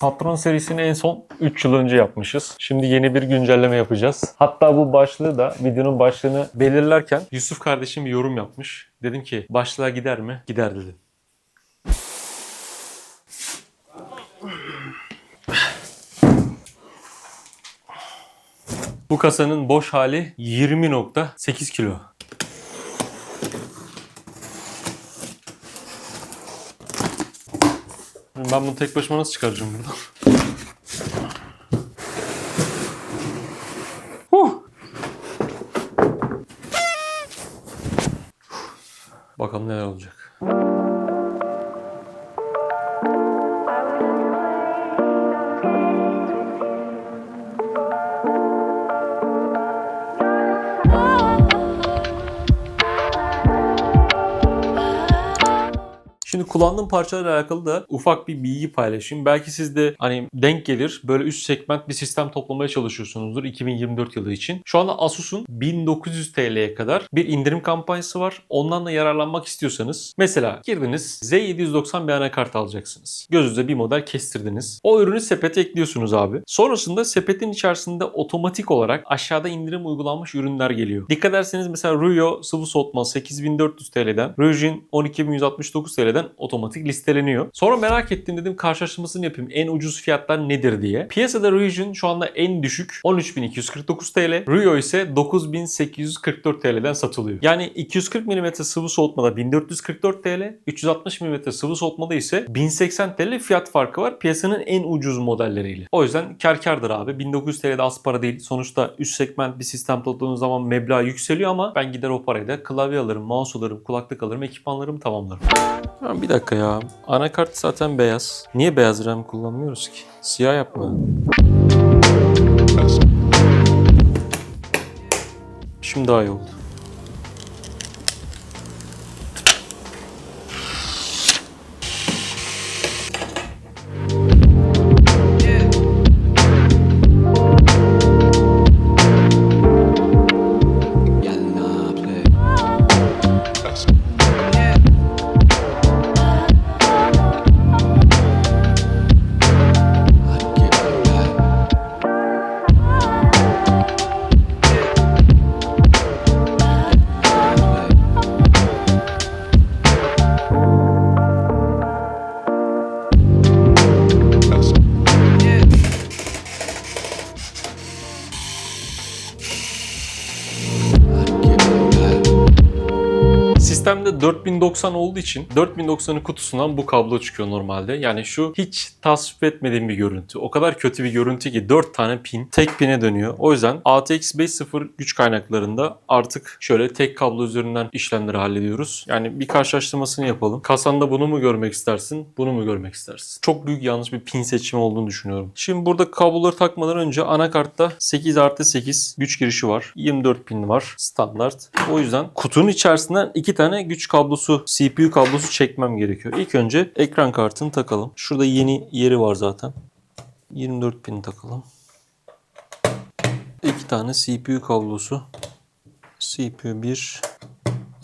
Patron serisini en son 3 yıl önce yapmışız. Şimdi yeni bir güncelleme yapacağız. Hatta bu başlığı da videonun başlığını belirlerken Yusuf kardeşim bir yorum yapmış. Dedim ki başlığa gider mi? Gider dedi. Bu kasanın boş hali 20.8 kilo. Ben bunu tek başıma nasıl çıkaracağım buradan? Huh! Bakalım neler olacak. Şimdi kullandığım parçalarla alakalı da ufak bir bilgi paylaşayım. Belki siz de hani denk gelir böyle üst segment bir sistem toplamaya çalışıyorsunuzdur 2024 yılı için. Şu anda Asus'un 1900 TL'ye kadar bir indirim kampanyası var. Ondan da yararlanmak istiyorsanız mesela girdiniz Z790 bir anakart alacaksınız. Gözünüze bir model kestirdiniz. O ürünü sepete ekliyorsunuz abi. Sonrasında sepetin içerisinde otomatik olarak aşağıda indirim uygulanmış ürünler geliyor. Dikkat ederseniz mesela Ruyo sıvı soğutma 8400 TL'den, Ryujin 12169 TL'den otomatik listeleniyor. Sonra merak ettim dedim karşılaştırmasını yapayım. En ucuz fiyatlar nedir diye. Piyasada Ryujin şu anda en düşük 13249 TL. Ruyo ise 9844 TL'den satılıyor. Yani 240 mm sıvı soğutmada 1444 TL, 360 mm sıvı soğutmada ise 1080 TL fiyat farkı var. Piyasanın en ucuz modelleriyle. O yüzden kar kardır abi. 1900 TL de az para değil. Sonuçta üst segment bir sistem topladığınız zaman meblağ yükseliyor ama ben gider o parayı da klavye alırım, mouse alırım, kulaklık alırım, ekipmanlarımı tamamlarım. Ha, bir dakika ya. Anakart zaten beyaz. Niye beyaz RAM kullanmıyoruz ki? Siyah yapma. Şimdi daha iyi oldu. Sistemde 4090 olduğu için 4090'ın kutusundan bu kablo çıkıyor normalde. Yani şu hiç tasvip etmediğim bir görüntü. O kadar kötü bir görüntü ki 4 tane pin tek pine dönüyor. O yüzden ATX 5.0 güç kaynaklarında artık şöyle tek kablo üzerinden işlemleri hallediyoruz. Yani bir karşılaştırmasını yapalım. Kasanda bunu mu görmek istersin, bunu mu görmek istersin? Çok büyük yanlış bir pin seçimi olduğunu düşünüyorum. Şimdi burada kabloları takmadan önce anakartta 8 artı 8 güç girişi var. 24 pin var standart. O yüzden kutunun içerisinden iki tane güç kablosu, CPU kablosu çekmem gerekiyor. İlk önce ekran kartını takalım. Şurada yeni yeri var zaten. 24 pin takalım. İki tane CPU kablosu. CPU 1,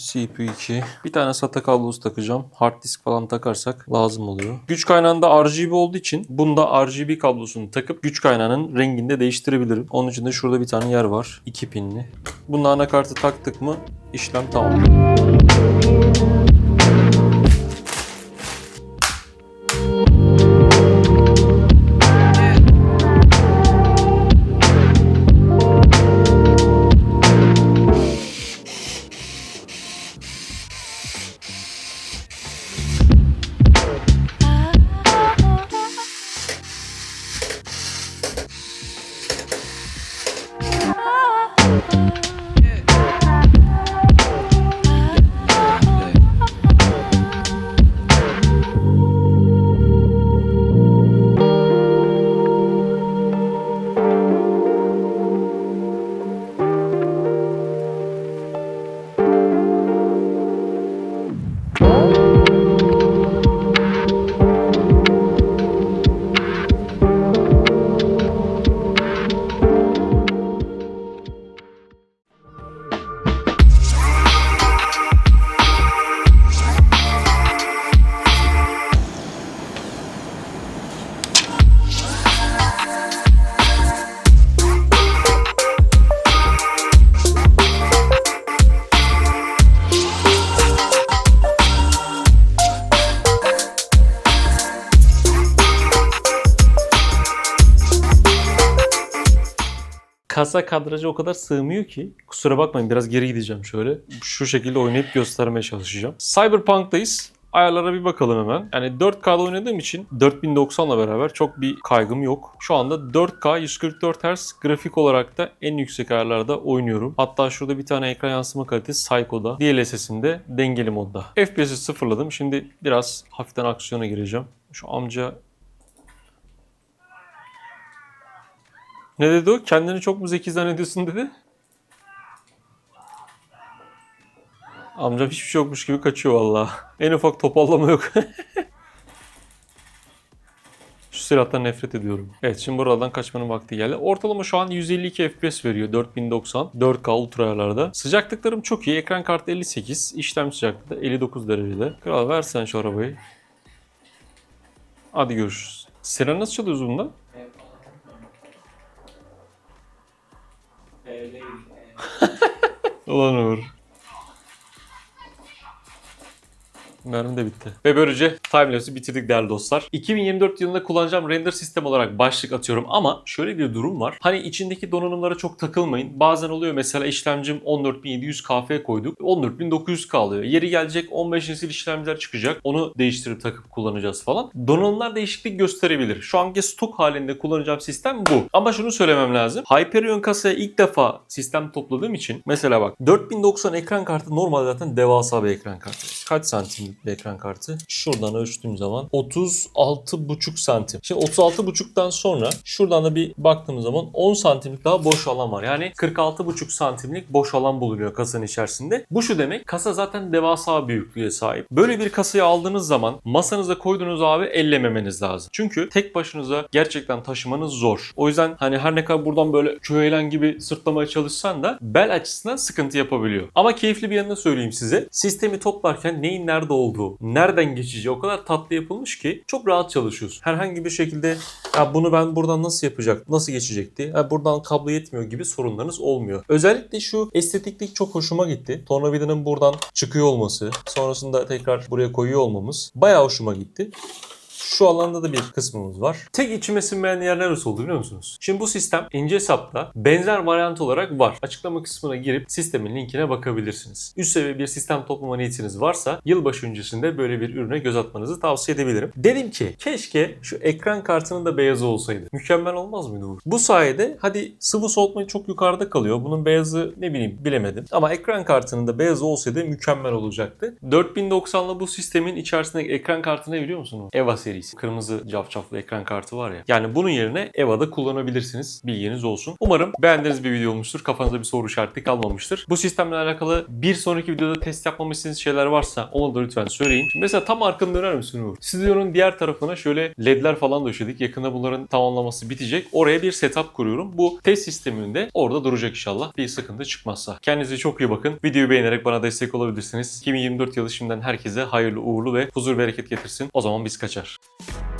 CPU 2. Bir tane SATA kablosu takacağım. Hard disk falan takarsak lazım oluyor. Güç kaynağında RGB olduğu için bunda RGB kablosunu takıp güç kaynağının rengini de değiştirebilirim. Onun için de şurada bir tane yer var. 2 pinli. Bunun anakartı taktık mı işlem tamam. Kasa kadraja o kadar sığmıyor ki. Kusura bakmayın biraz geri gideceğim şöyle. Şu şekilde oynayıp göstermeye çalışacağım. Cyberpunk'tayız. Ayarlara bir bakalım hemen. Yani 4K'da oynadığım için 4090'la beraber çok bir kaygım yok. Şu anda 4K 144 Hz grafik olarak da en yüksek ayarlarda oynuyorum. Hatta şurada bir tane ekran yansıma kalitesi Psycho'da. DLSS'inde dengeli modda. FPS'i sıfırladım. Şimdi biraz hafiften aksiyona gireceğim. Şu amca Ne dedi o? Kendini çok mu zeki zannediyorsun dedi. Amcam hiçbir şey yokmuş gibi kaçıyor valla. En ufak topallama yok. Şu silahtan nefret ediyorum. Evet şimdi buradan kaçmanın vakti geldi. Ortalama şu an 152 FPS veriyor 4090 4K ultra ayarlarda. Sıcaklıklarım çok iyi. Ekran kartı 58. işlem sıcaklığı da 59 derecede. Kral versen şu arabayı. Hadi görüşürüz. Siren nasıl çalıyoruz bunda? Ulan Uğur. Mermi de bitti. Ve böylece timelapse'i bitirdik değerli dostlar. 2024 yılında kullanacağım render sistem olarak başlık atıyorum ama şöyle bir durum var. Hani içindeki donanımlara çok takılmayın. Bazen oluyor mesela işlemcim 14700 KF koyduk. 14900 kalıyor. Yeri gelecek 15 nesil işlemciler çıkacak. Onu değiştirip takıp kullanacağız falan. Donanımlar değişiklik gösterebilir. Şu anki stok halinde kullanacağım sistem bu. Ama şunu söylemem lazım. Hyperion kasaya ilk defa sistem topladığım için mesela bak 4090 ekran kartı normalde zaten devasa bir ekran kartı. Kaç bir ekran kartı? Şuradan ölçtüğüm zaman 36,5 santim. Şimdi 36,5'tan sonra şuradan da bir baktığımız zaman 10 santimlik daha boş alan var. Yani 46,5 santimlik boş alan bulunuyor kasanın içerisinde. Bu şu demek kasa zaten devasa büyüklüğe sahip. Böyle bir kasayı aldığınız zaman masanıza koyduğunuz abi ellememeniz lazım. Çünkü tek başınıza gerçekten taşımanız zor. O yüzden hani her ne kadar buradan böyle köğelen gibi sırtlamaya çalışsan da bel açısından sıkıntı yapabiliyor. Ama keyifli bir yanını söyleyeyim size. Sistemi toplarken neyin nerede olduğu, nereden geçeceği o kadar tatlı yapılmış ki çok rahat çalışıyorsun. Herhangi bir şekilde ya bunu ben buradan nasıl yapacak, nasıl geçecekti, ya buradan kablo yetmiyor gibi sorunlarınız olmuyor. Özellikle şu estetiklik çok hoşuma gitti. Tornavidanın buradan çıkıyor olması, sonrasında tekrar buraya koyuyor olmamız bayağı hoşuma gitti. Şu alanda da bir kısmımız var. Tek içime sinmeyen yer neresi oldu biliyor musunuz? Şimdi bu sistem ince sapta benzer varyant olarak var. Açıklama kısmına girip sistemin linkine bakabilirsiniz. Üst seviye bir sistem toplama niyetiniz varsa yılbaşı öncesinde böyle bir ürüne göz atmanızı tavsiye edebilirim. Dedim ki keşke şu ekran kartının da beyazı olsaydı. Mükemmel olmaz mıydı bu? Bu sayede hadi sıvı soğutma çok yukarıda kalıyor. Bunun beyazı ne bileyim bilemedim. Ama ekran kartının da beyazı olsaydı mükemmel olacaktı. 4090'lı bu sistemin içerisindeki ekran kartı ne biliyor musunuz? EVA serisi. Kırmızı cafcaflı ekran kartı var ya. Yani bunun yerine EVA'da kullanabilirsiniz. Bilginiz olsun. Umarım beğendiğiniz bir video olmuştur. Kafanızda bir soru işareti kalmamıştır. Bu sistemle alakalı bir sonraki videoda test yapmamı istediğiniz şeyler varsa onu da lütfen söyleyin. Mesela tam arkanı döner misin Uğur? Stüdyonun diğer tarafına şöyle ledler falan döşedik. Yakında bunların tamamlaması bitecek. Oraya bir setup kuruyorum. Bu test sisteminde orada duracak inşallah. Bir sıkıntı çıkmazsa. Kendinize çok iyi bakın. Videoyu beğenerek bana destek olabilirsiniz. 2024 yılı şimdiden herkese hayırlı, uğurlu ve huzur bereket getirsin. O zaman biz kaçar. you